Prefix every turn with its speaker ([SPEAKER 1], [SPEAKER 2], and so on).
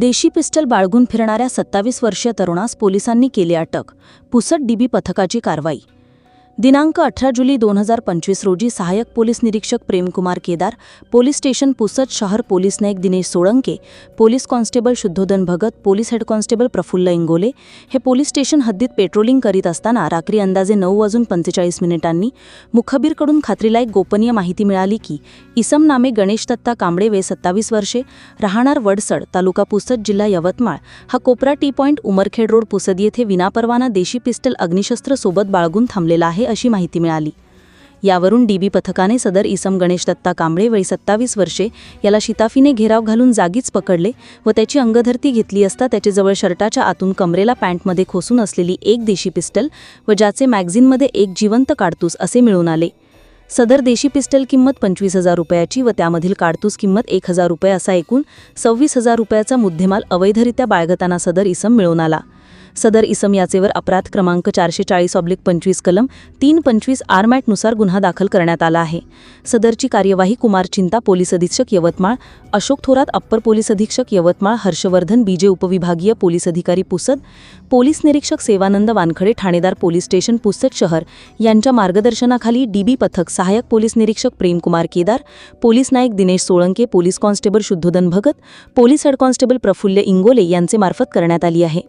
[SPEAKER 1] देशी पिस्टल बाळगून फिरणाऱ्या सत्तावीस वर्षीय तरुणास पोलिसांनी केली अटक. पुसट डीबी पथकाची कारवाई. दिनांक अठरा जुलै दोन हजार पंचवीस रोजी सहाय्यक पोलीस निरीक्षक प्रेमकुमार केदार पोलीस स्टेशन पुसद शहर police Naik Dinesh Solanke police constable Shuddhodhan Bhagat police head constable Praphulla Ingole हे पोलीस स्टेशन हद्दीत पेट्रोलिंग करीत असताना रात्री अंदाजे नऊ वाजून पंचेचाळीस मिनिटांनी मुखबीरकडून खात्रीलायक गोपनीय माहिती मिळाली की इसम नामे गणेश दत्ता कांबळे वे सत्तावीस वर्षे राहणार वडसड तालुका पुसद जिल्हा यवतमाळ हा कोपरा T point Umarkhed road Pusad येथे विनापरवाना देशी पिस्टल अग्निशस्त्र सोबत बाळगून थांबलेला आहे अशी माहिती मिळाली. यावरून डीबी पथकाने सदर इसम गणेश दत्ता कांबळे वय सत्तावीस वर्षे याला शिताफीने घेराव घालून जागीच पकडले व त्याची अंगधरती घेतली असता त्याच्याजवळ शर्टाच्या आतून कमरेला पॅन्टमध्ये खोसून असलेली एक देशी पिस्टल व ज्याचे मॅगझिनमध्ये एक जिवंत काडतूस असे मिळून आले. सदर देशी पिस्टल किंमत पंचवीस हजार रुपयाची व त्यामधील काडतूस किंमत एक हजार रुपये असा एकूण सव्वीस हजार रुपयाचा मुद्देमाल अवैधरित्या बाळगताना सदर इसम मिळून आला. सदर इसम याचेवर अपराध क्रमांक चारशे चाळीस ऑब्लिक पंचवीस कलम तीन पंचवीस आरमॅटनुसार गुन्हा दाखल करण्यात आला आहे. सदरची कार्यवाही कुमार चिंता पोलीस अधीक्षक यवतमाळ अशोक थोरात अप्पर पोलीस अधीक्षक यवतमाळ हर्षवर्धन बीजे उपविभागीय पोलीस अधिकारी पुसद पोलीस निरीक्षक सेवानंद वानखडे ठाणेदार पोलीस स्टेशन पुसद शहर यांच्या मार्गदर्शनाखाली डीबी पथक सहाय्यक पोलीस निरीक्षक Premkumar Kedar police Naik Dinesh Solanke police constable Shuddhodhan Bhagat police head constable Praphulla Ingole यांचे मार्फत करण्यात आली आहे.